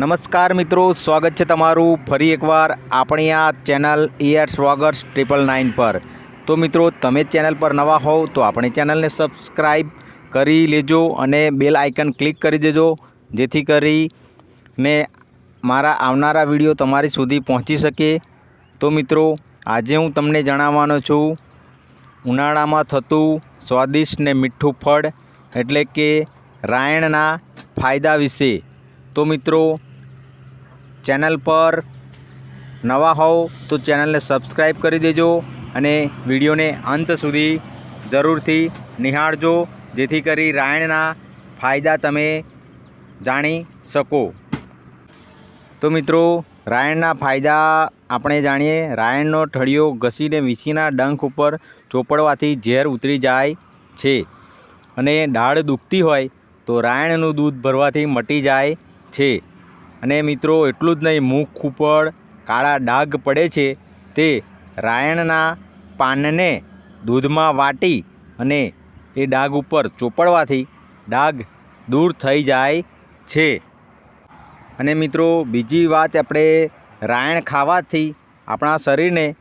નમસ્કાર મિત્રો, સ્વાગત છે તમારું ફરી એકવાર આપણી આ channel years vloggers triple nine પર. તો મિત્રો, તમે ચેનલ પર નવા હોવ તો આપણી ચેનલને સબસ્ક્રાઈબ કરી લેજો અને બેલ આઇકન ક્લિક કરી દેજો, જેથી કરીને મારા આવનારા વીડિયો તમારી સુધી પહોંચી શકે. તો મિત્રો, આજે હું તમને જણાવવાનો છું, ઉનાળામાં થતું સ્વાદિષ્ટ ને મીઠું ફળ, એટલે કે રાયણના ફાયદા વિશે. તો મિત્રો ચેનલ પર નવા હોવ તો ચેનલને સબસ્ક્રાઈબ કરી દેજો અને વિડીયોને અંત સુધી જરૂરથી નિહાળજો, જેથી કરી રાયણના ફાયદા તમે જાણી શકો. તો મિત્રો, રાયણના ફાયદા આપણે જાણીએ. રાયણનો ઠળિયો ઘસીને વીસીના ડંખ ઉપર ચોપડવાથી ઝેર ઉતરી જાય છે અને ડાળ દુખતી હોય તો રાયણનું દૂધ ભરવાથી મટી જાય છે. અને મિત્રો, એટલું જ નહીં, મુખ ઉપર કાળા ડાઘ પડે છે. તે રાયણના પાનને દૂધમાં વાટી અને એ ડાઘ ઉપર ચોપડવાથી ડાઘ દૂર થઈ જાય છે. અને મિત્રો, બીજી વાત આપણે રાયણ ખાવાથી આપણા શરીરને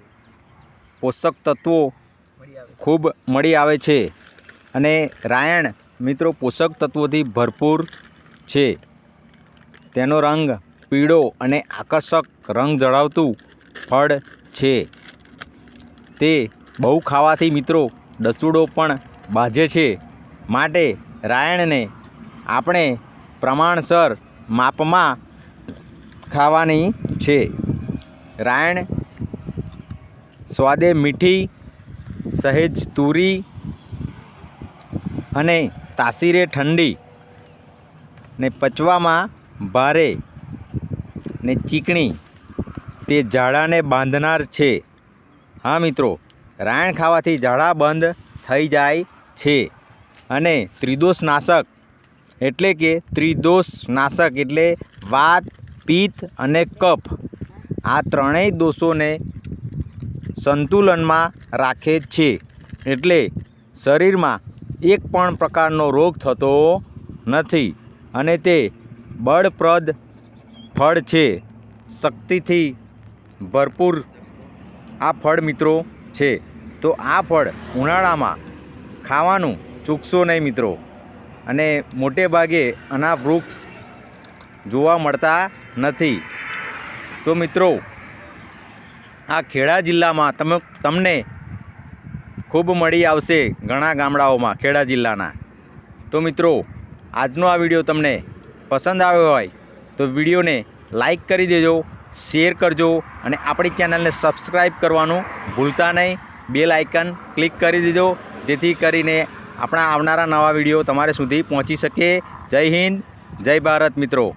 પોષક તત્વો ખૂબ મળી આવે છે. અને રાયણ મિત્રો, પોષક તત્વોથી ભરપૂર છે. તેનો રંગ પીળો અને આકર્ષક રંગ ધરાવતું ફળ છે. તે બહુ ખાવાથી મિત્રો ડસુડો પણ બાજે છે. માટે રાયણને આપણે પ્રમાણસર માપમાં ખાવાની છે. રાયણ સ્વાદે મીઠી, સહેજ તુરી અને તાસીરે ઠંડી ને પચવામાં ભારે ને ચીકણી તે ઝાડાને બાંધનાર છે. હા મિત્રો, રાયણ ખાવાથી ઝાડા બંધ થઈ જાય છે અને ત્રિદોષ નાશક એટલે કે ત્રિદોષ નાશક એટલે વાત, પિત્ત અને કફ. આ ત્રણેય દોષોને સંતુલનમાં રાખે છે. એટલે શરીરમાં એક પણ પ્રકારનો રોગ થતો નથી અને તે બળપ્રદ ફળ છે. શક્તિથી ભરપૂર આ ફળ મિત્રો છે. તો આ ફળ ઉનાળામાં ખાવાનું ચૂકશો નહીં મિત્રો. અને મોટે ભાગે આના વૃક્ષ જોવા મળતા નથી. તો મિત્રો, આ ખેડા જિલ્લામાં તમે, તમને ખૂબ મળી આવશે ઘણા ગામડાઓમાં, ખેડા જિલ્લાના. તો મિત્રો, આજનો આ વીડિયો તમને પસંદ આવ્યો હોય તો વિડીયોને લાઇક કરી દેજો, શેર કરજો અને આપણી ચેનલને સબસ્ક્રાઈબ કરવાનું ભૂલતા નહીં. બેલ આઇકન ક્લિક કરી દેજો, જેથી કરીને આપણા આવનારા નવા વીડિયો તમારે સુધી પહોંચી શકે. જય હિન્દ, જય ભારત મિત્રો.